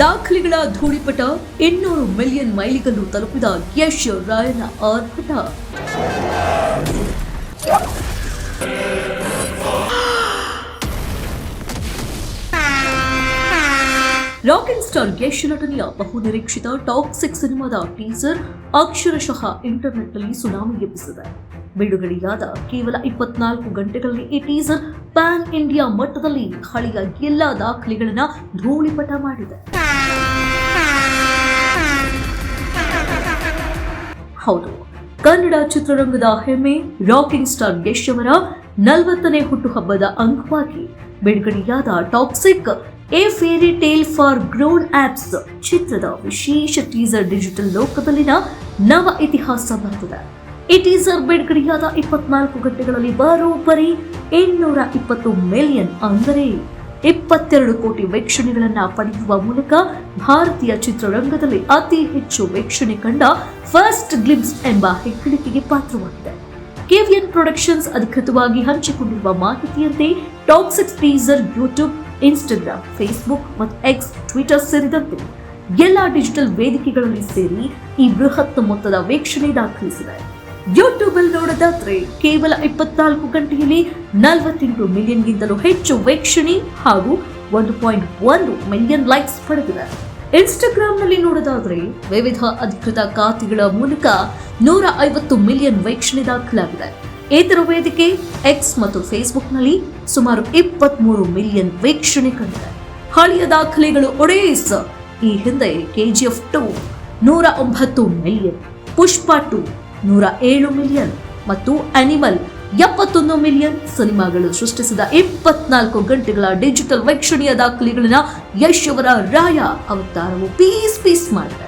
ದಾಖಲೆಗಳ ಧೂಳಿಪಟ ಇನ್ನೂರು ಮಿಲಿಯನ್ ಮೈಲಿಗಲ್ಲು ತಲುಪಿದ ಯಶ್ ರಾಯನ ಆರ್ಭಟ ರಾಕಿಂಗ್ ಸ್ಟಾರ್ ಯಶ್ ನಟನೆಯ ಬಹು ನಿರೀಕ್ಷಿತ ಟಾಕ್ಸಿಕ್ ಸಿನಿಮಾದ ಟೀಸರ್ ಅಕ್ಷರಶಃ ಇಂಟರ್ನೆಟ್ನಲ್ಲಿ ಸುನಾಮಿ ಎಬ್ಬಿಸಿದೆ. ಬಿಡುಗಡೆಯಾದ ಕೇವಲ ಇಪ್ಪತ್ನಾಲ್ಕು ಗಂಟೆಗಳಲ್ಲಿ ಈ ಟೀಸರ್ ಪ್ಯಾನ್ ಇಂಡಿಯಾ ಮಟ್ಟದಲ್ಲಿ ಹಳೆಯ ಎಲ್ಲ ದಾಖಲೆಗಳನ್ನ ಧೂಳಿಪಟ ಮಾಡಿದೆ. ಹೌದು. ಕನ್ನಡ ಚಿತ್ರರಂಗದ ಹೆಮ್ಮೆ ರಾಕಿಂಗ್ ಸ್ಟಾರ್ ಯಶ್ ಅವರ ನಲವತ್ತನೇ ಹುಟ್ಟುಹಬ್ಬದ ಅಂಗವಾಗಿ ಬಿಡುಗಡೆಯಾದ Toxic A Fairy Tale for Grown Ups ಚಿತ್ರದ ವಿಶೇಷ ಟೀಸರ್ ಡಿಜಿಟಲ್ ಲೋಕದಲ್ಲಿನ ನವ ಇತಿಹಾಸ ಬರೆದಿದೆ ಈ ಟೀಸರ್ ಬಿಡುಗಡೆಯಾದ ಇಪ್ಪತ್ನಾಲ್ಕು ಗಂಟೆಗಳಲ್ಲಿ ಬರೋಬ್ಬರಿ ಇನ್ನೂರ ಇಪ್ಪತ್ತು ಮಿಲಿಯನ್ ಅಂದರೆ ಇಪ್ಪತ್ತೆರಡು ಕೋಟಿ ವೀಕ್ಷಣೆಗಳನ್ನ ಪಡೆಯುವ ಮೂಲಕ ಭಾರತೀಯ ಚಿತ್ರರಂಗದಲ್ಲಿ ಅತಿ ಹೆಚ್ಚು ವೀಕ್ಷಣೆ ಕಂಡ ಫಸ್ಟ್ ಗ್ಲಿಮ್ಸ್ ಎಂಬ ಹೆಗ್ಗಳಿಕೆಗೆ ಪಾತ್ರವಾಗಿದೆ. ಕೆವಿಎನ್ ಪ್ರೊಡಕ್ಷನ್ಸ್ ಅಧಿಕೃತವಾಗಿ ಹಂಚಿಕೊಂಡಿರುವ ಮಾಹಿತಿಯಂತೆ Toxic teaser YouTube, Instagram, Facebook ಮತ್ತು ಎಕ್ಸ್, ಟ್ವಿಟರ್ ಸೇರಿದಂತೆ ಎಲ್ಲ ಡಿಜಿಟಲ್ ವೇದಿಕೆಗಳಲ್ಲಿ ಸೇರಿ ಈ ಬೃಹತ್ ಮೊತ್ತದ ವೀಕ್ಷಣೆ ದಾಖಲಿಸಿದೆ. ಯೂಟ್ಯೂಬ್ ಅಲ್ಲಿ ನೋಡೋದಾದ್ರೆ ಕೇವಲ ಇಪ್ಪತ್ನಾಲ್ಕು ಗಂಟೆಯಲ್ಲಿ ನಲವತ್ತೆಂಟು ಮಿಲಿಯನ್ಗಿಂತಲೂ ಹೆಚ್ಚು ವೀಕ್ಷಣೆ ಹಾಗೂ ಒಂದು ಪಾಯಿಂಟ್ ಒಂದು ಮಿಲಿಯನ್ ಲೈಕ್ಸ್ ಪಡೆದಿದೆ. ಇನ್ಸ್ಟಾಗ್ರಾಂನಲ್ಲಿ ನೋಡೋದಾದ್ರೆ ವಿವಿಧ ಅಧಿಕೃತ ಖಾತೆಗಳ ಮೂಲಕ ನೂರ ಐವತ್ತು ಮಿಲಿಯನ್ ವೀಕ್ಷಣೆ ದಾಖಲಾಗಿದೆ. ಇತರ ವೇದಿಕೆ ಎಕ್ಸ್ ಮತ್ತು ಫೇಸ್ಬುಕ್ನಲ್ಲಿ ಸುಮಾರು ಇಪ್ಪತ್ಮೂರು ಮಿಲಿಯನ್ ವೀಕ್ಷಣೆ ಕಂಡಿದೆ. ಹಳೆಯ ದಾಖಲೆಗಳು ಒಡೇಸ್ ಈ ಹಿಂದೆ ಕೆಜಿಎಫ್ ಟು ನೂರ ಒಂಬತ್ತು ಮಿಲಿಯನ್, ಪುಷ್ಪ ಟು ನೂರ ಏಳು ಮಿಲಿಯನ್ ಮತ್ತು ಅನಿಮಲ್ ಎಪ್ಪತ್ತೊಂದು ಮಿಲಿಯನ್ ಸಿನಿಮಾಗಳು ಸೃಷ್ಟಿಸಿದ ಇಪ್ಪತ್ನಾಲ್ಕು ಗಂಟೆಗಳ ಡಿಜಿಟಲ್ ವೀಕ್ಷಣೆಯ ದಾಖಲೆಗಳನ್ನ ಯಶ್ ಅವರ ರಾಯ ಅವತಾರವು ಪೀಸ್ ಪೀಸ್ ಮಾಡಿದೆ.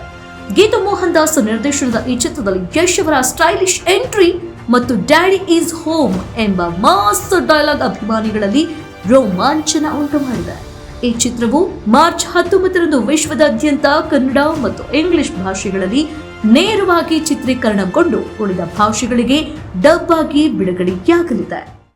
ಗೀತು ಮೋಹನ್ ದಾಸ್ ನಿರ್ದೇಶನದ ಈ ಚಿತ್ರದಲ್ಲಿ ಯಶ್ ಸ್ಟೈಲಿಶ್ ಎಂಟ್ರಿ ಮತ್ತು ಡ್ಯಾಡಿ ಈಸ್ ಹೋಮ್ ಎಂಬ ಮಾಸ್ ಡೈಲಾಗ್ ಅಭಿಮಾನಿಗಳಲ್ಲಿ ರೋಮಾಂಚನ ಉಂಟು ಮಾಡಿದೆ. ಈ ಚಿತ್ರವು ಮಾರ್ಚ್ ಹತ್ತೊಂಬತ್ತರಂದು ವಿಶ್ವದಾದ್ಯಂತ ಕನ್ನಡ ಮತ್ತು ಇಂಗ್ಲಿಷ್ ಭಾಷೆಗಳಲ್ಲಿ ನೇರವಾಗಿ ಚಿತ್ರೀಕರಣಗೊಂಡು ಉಳಿದ ಭಾಷೆಗಳಿಗೆ ಡಬ್ ಆಗಿ ಬಿಡುಗಡೆಯಾಗಲಿದೆ.